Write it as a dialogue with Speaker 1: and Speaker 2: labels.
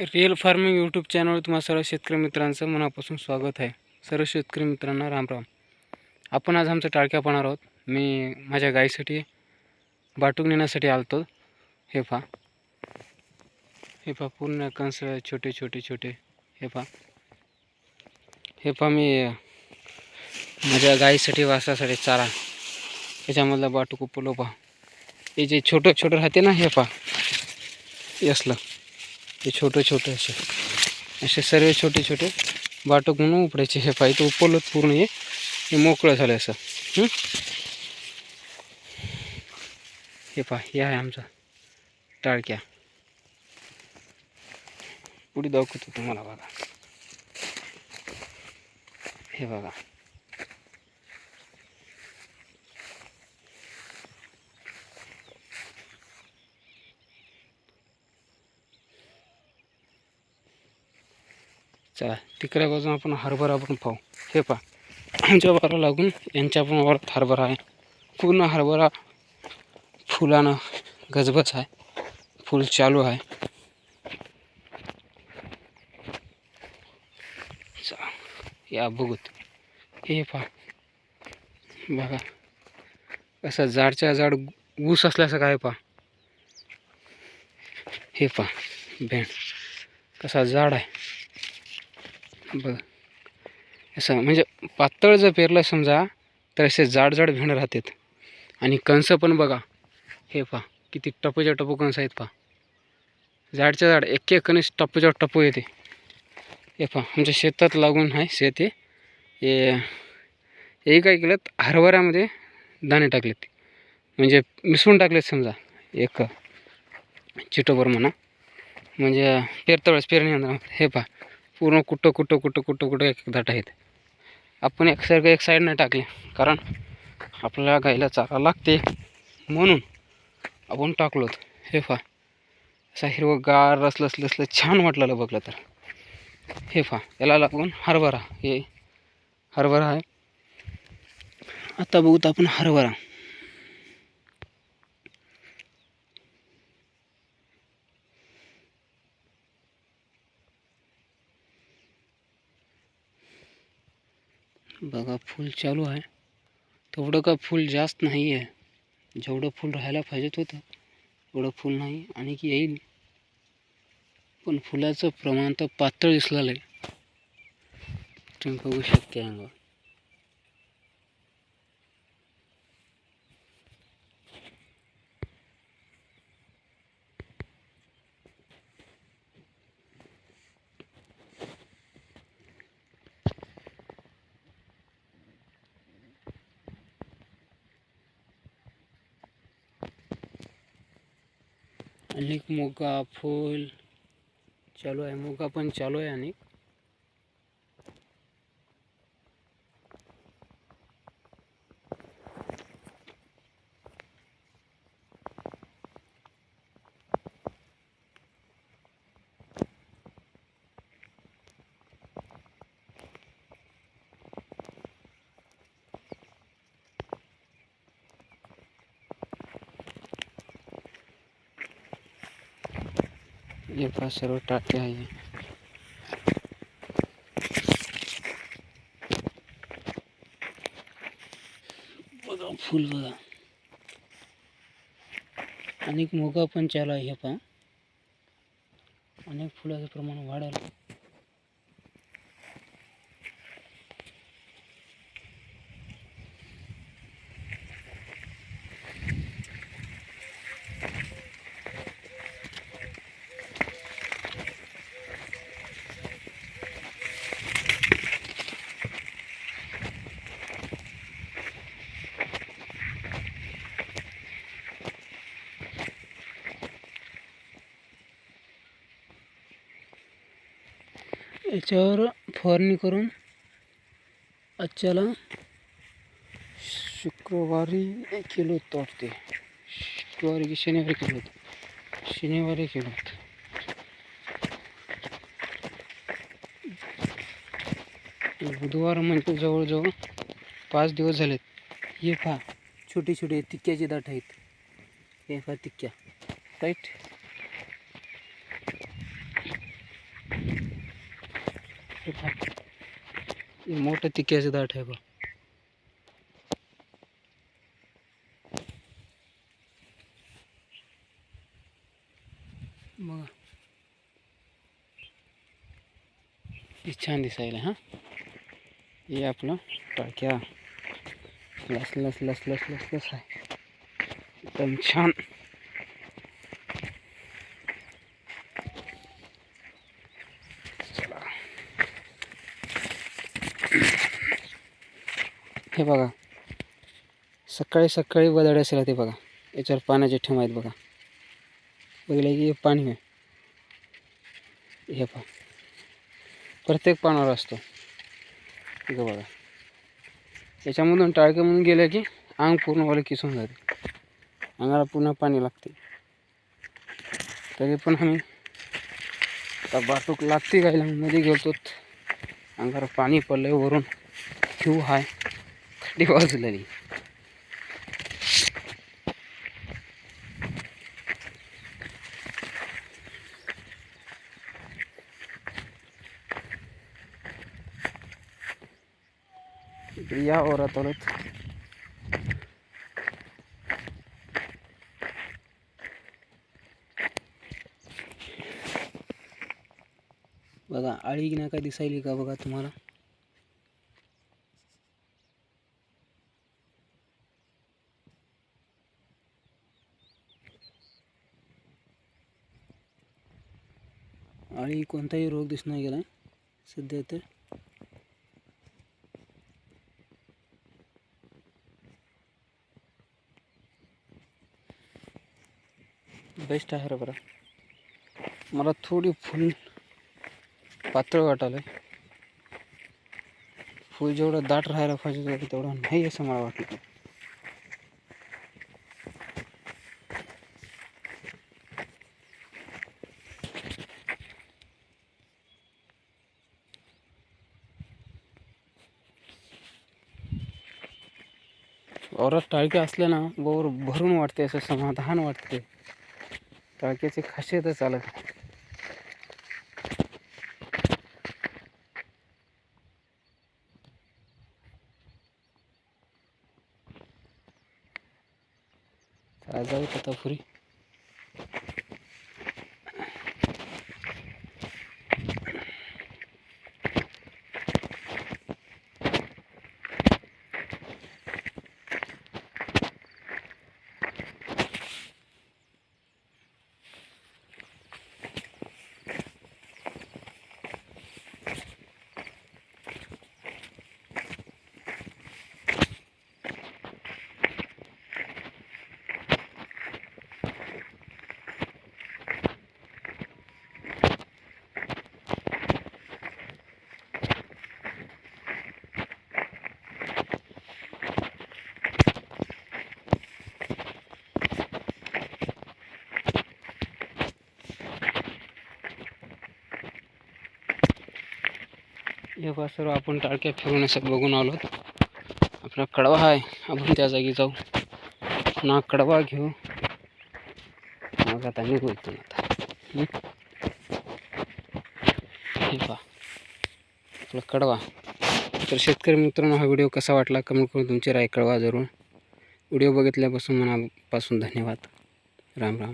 Speaker 1: Real farming YouTube चॅनलवर तुम्हा सर्व शेतकरी मित्रांचं मनापासून स्वागत आहे. सर्व शेतकरी मित्रांना रामराम. आपण आज आमचं टाळक्या पाहणार आहोत. मी माझ्या गाईसाठी बाटूक नेण्यासाठी आलतो. हे पहा. हे पहा पूर्ण कंस छोटे छोटे छोटे. हे पहा. हे पहा मी माझ्या गाईसाठी वासासाठी चारा. याच्यामधला बाटूक उपलो पहा हे जे छोटं छोटं राहते ना हे पहा. असलं हे छोटे छोटे असे असे सर्व छोटे छोटे बाटक म्हणून उपडायचे हे पाहिजे उपलत पूर्ण हे हे मोकळं झालं असं हं? हे पहा हे आहे आमचा टाळक्या पुढे दाखवतो तुम्हाला बघा हे बघा चला तिकड्या बाजून आपण हरभरा पण पाहू. हे पहा आमच्या वारा लागून यांच्या पण वारात हरभरा आहे. पूर्ण हरभरा फुलानं गजबज आहे. फुल चालू आहे. या बघूत. हे पहा बघा. असं झाडच्या झाड ऊस असल्यासारखं आहे पहा. हे पहा भेण कसा झाड आहे. बघ असं म्हणजे पातळ जर पेरलं समजा तर असे जाड जाड भेंड राहतात. आणि कंस पण बघा हे पहा किती टपूच्या टपू कंस आहेत पहा. झाडच्या झाड एक एक कणीस टपूच्या टपू येते. हे पहा आमच्या शेतात लागून आहे शेत. हे हे काय केलं हरभऱ्यामध्ये दाणे टाकलेत. म्हणजे मिसळून टाकलेत समजा एक चिटोबर म्हणा. म्हणजे पेरता वेळेस पेरणी हे पहा पूर्ण कुठं कुठं कुठं कुठं कुठं एक एक दाट आहेत आपण एकसारखं एक साईडनं टाकले कारण आपल्याला गाईला चारा लागते. म्हणून आपण टाकलोत हे फा असा हिरवं रसलं असलं असलं छान वाटलेलं बघलं तर. हे फा याला लागून हरभरा. हे हरभरा आहे. आता बघूत आपण हरभरा. बघा फुल चालू आहे. तेवढं का फुल जास्त नाही आहे जेवढं फुल राहायला पाहिजेत होतं एवढं फुल नाही आणि की येईल. पण फुलाचं प्रमाण तर पातळ दिसलेलं आहे. तुम्ही बघू शकते अंगावर. अनेक मोगा फूल चालू आहे. मोगा पण चालू आहे अनेक. हे पहा सर्व टाके आहे बघा फुल बघा। अनेक मोगा पण चालू आहे हे पहा. अनेक फुलाचं प्रमाण वाढायला. याच्यावर फवारणी करून आजच्याला शुक्रवारी केलं होतं वाटते शुक्रवारी की शनिवारी केलं होतं शनिवारी केलं होतं बुधवार म्हणजे जवळजवळ पाच दिवस झालेत. हे पहा छोटे छोटे तिक्क्याचे दाट आहेत. हे पहा तिक्क्या. राईट हे मोठं तिक्याचं दाट आहे हे छान दिसायला हाँ हे आपलं टाक्या लस लस लस लस लस लस आहे एकदम छान बघा. सकाळी सकाळी बदड असेल ते बघा. याच्यावर पाण्याचे ठेव आहेत बघा. बघितलं की हे पाणी आहे. हे पहा. प्रत्येक पानावर असतो. इथं बघा. याच्यामधून टाळक्यामधून गेलं की अंग पूर्ण वाला किसून जाते. अंगाला पुन्हा पाणी लागते. तरी पण आम्ही आता बाटूक लागते गायला मध्ये गेलतो अंगावर पाणी पडलं वरून. ठेवू हाय. खड्डी वाजलेली इकडे या वरात आलोत बघा आळी नाही का दिसायली का बघा तुम्हाला? आळी कोणताही रोग दिसून नाही गेला. सध्या तर. बेस्ट आहे रे बरं. मला थोडी फुल पातळ वाटायला फुल जेवढं दाट राहायला पाहिजे तेवढं तेवढं नाही असं मला वाटलं. औरत टाळक्या असल्या ना बोर भरून वाटते असं समाधान वाटते. टाळक्याची खासियतच चालत. जाऊ आता फुरी हे सर्व आपण टाळक्या फिरून असं बघून आलो. आपला कडवा आहे आपण त्या जागी जाऊ. पुन्हा कडवा घेऊ. मग आता निघू इथून आता. हे पहा आपला कडवा. तर शेतकरी मित्रांनो हा व्हिडिओ कसा वाटला कमेंट करून तुमची राय कळवा जरूर. व्हिडिओ बघितल्यापासून मनापासून धन्यवाद. राम राम.